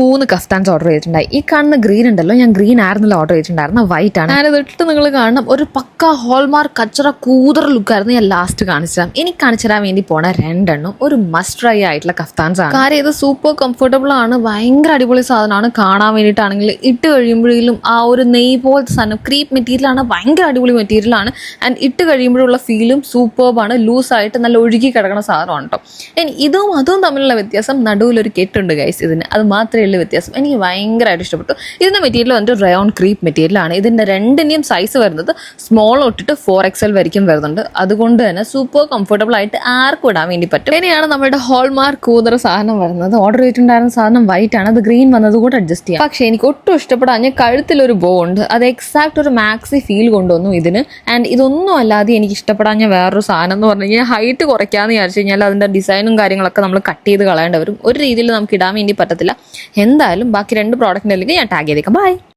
മൂന്ന് kaftans order ചെയ്തിട്ടുണ്ടായി. ഈ കാണുന്ന ഗ്രീൻ ഉണ്ടല്ലോ ഞാൻ ഗ്രീൻ ആയിരുന്നല്ലോ ഓർഡർ ചെയ്തിട്ടുണ്ടായിരുന്നു വൈറ്റ് ആണ്. ഞാനത് ഇട്ടിട്ട് നിങ്ങൾ കാണണം. ഒരു പക്ക ഹോൾമാർക്ക് കച്ചറ കൂതർ ലുക്കായിരുന്നു ഞാൻ ലാസ്റ്റ് കാണിച്ചു തരാം എനിക്ക് കാണിച്ചു തരാൻ വേണ്ടി പോണ രണ്ടെണ്ണം ഒരു മസ്റ്റ് ഡ്രൈ ആയിട്ടുള്ള കഫ്താൻസ് ആണ്. കാര്യം ഇത് സൂപ്പർ കംഫർട്ടബിൾ ആണ്. ഭയങ്കര അടിപൊളി സാധനമാണ്. കാണാൻ വേണ്ടിയിട്ടാണെങ്കിൽ ഇട്ട് കഴിയുമ്പോഴേലും ആ ഒരു നെയ് പോലത്തെ സാധനം ക്രീപ്പ് മെറ്റീരിയൽ ആണ്. ഭയങ്കര അടിപൊളി മെറ്റീരിയൽ ആണ്. ആൻഡ് ഇട്ട് കഴിയുമ്പോഴുള്ള ഫീലും സൂപ്പർബാണ് ലൂസായിട്ട് നല്ല ഒഴുകി കിടക്കുന്ന സാധനമാണ് കേട്ടോ ഇനി ഇതും അതും തമ്മിലുള്ള വ്യത്യാസം നടുവിലൊരു കെട്ടുണ്ട് ഗൈസ് ഇതിന്. അത് മാത്രമേ ഉള്ളൂ വ്യത്യാസം. എനിക്ക് ഭയങ്കരമായിട്ട് ഇഷ്ടപ്പെട്ടു. ഇതിന്റെ മെറ്റീരിയൽ വന്നിട്ട് റയോൺ ക്രീപ്പ് മെറ്റീരിയലാണ് ഇതിന്റെ രണ്ടിന്റെയും സൈസ് വരുന്നത് സ്മോൾ ഒട്ടിട്ട് ഫോർ എക്സൽ വരയ്ക്കും വരുന്നുണ്ട്. അതുകൊണ്ട് തന്നെ സൂപ്പർ കംഫർട്ടബിൾ ആയിട്ട് ആർക്കും ഇടാൻ വേണ്ടി പറ്റും. ഇനിയാണ് നമ്മുടെ ഹോൾമാർക്ക് കൂതറ സാധനം വരുന്നത്. ഓർഡർ ചെയ്തിട്ടുണ്ടായിരുന്ന സാധനം വൈറ്റ് ആണ്. അത് ഗ്രീൻ വന്നത് കൂടെ അഡ്ജസ്റ്റ് ചെയ്യാം. പക്ഷേ എനിക്ക് ഒട്ടും ഇഷ്ടപ്പെടാഞ്ഞ കഴുത്തിലൊരു ബോ ഉണ്ട്. അത് എക്സാക്ട് ഒരു മാക്സി ഫീൽ കൊണ്ടുവന്നു ഇതിന്. ആൻഡ് ഇതൊന്നും അല്ലാതെ എനിക്ക് ഇഷ്ടപ്പെടാഞ്ഞ വേറൊരു സാധനം എന്ന് പറഞ്ഞു കഴിഞ്ഞാൽ ഹൈറ്റ് കുറയ്ക്കാന്ന് വിചാരിച്ചു കഴിഞ്ഞാൽ അതിന്റെ ഡിസൈനും കാര്യങ്ങളൊക്കെ നമ്മൾ കട്ട് ചെയ്ത് കളയേണ്ടി വരും. ഒരു രീതിയിൽ നമുക്ക് ഇടാൻ വേണ്ടി പറ്റത്തില്ല. എന്തായാലും ബാക്കി രണ്ട് പ്രോഡക്റ്റിന്റെ ലിങ്ക് ഞാൻ ടാഗ് ചെയ്തേക്കാം. ബൈ